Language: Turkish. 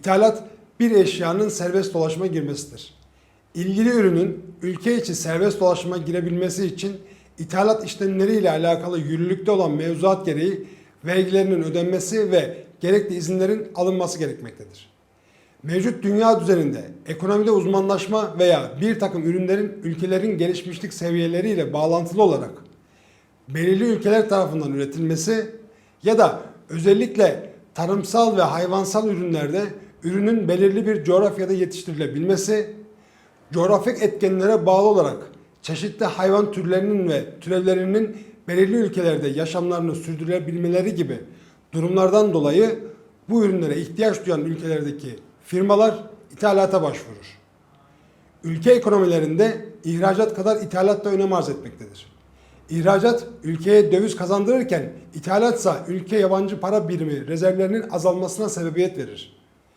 İthalat bir eşyanın serbest dolaşıma girmesidir. İlgili ürünün ülke içi serbest dolaşıma girebilmesi için ithalat işlemleriyle alakalı yürürlükte olan mevzuat gereği vergilerinin ödenmesi ve gerekli izinlerin alınması gerekmektedir. Mevcut dünya düzeninde ekonomide uzmanlaşma veya bir takım ürünlerin ülkelerin gelişmişlik seviyeleriyle bağlantılı olarak belirli ülkeler tarafından üretilmesi ya da özellikle tarımsal ve hayvansal ürünlerde ürünün belirli bir coğrafyada yetiştirilebilmesi, coğrafik etkenlere bağlı olarak çeşitli hayvan türlerinin ve türevlerinin belirli ülkelerde yaşamlarını sürdürebilmeleri gibi durumlardan dolayı bu ürünlere ihtiyaç duyan ülkelerdeki firmalar ithalata başvurur. Ülke ekonomilerinde ihracat kadar ithalat da önem arz etmektedir. İhracat ülkeye döviz kazandırırken ithalatsa ülke yabancı para birimi rezervlerinin azalmasına sebebiyet verir.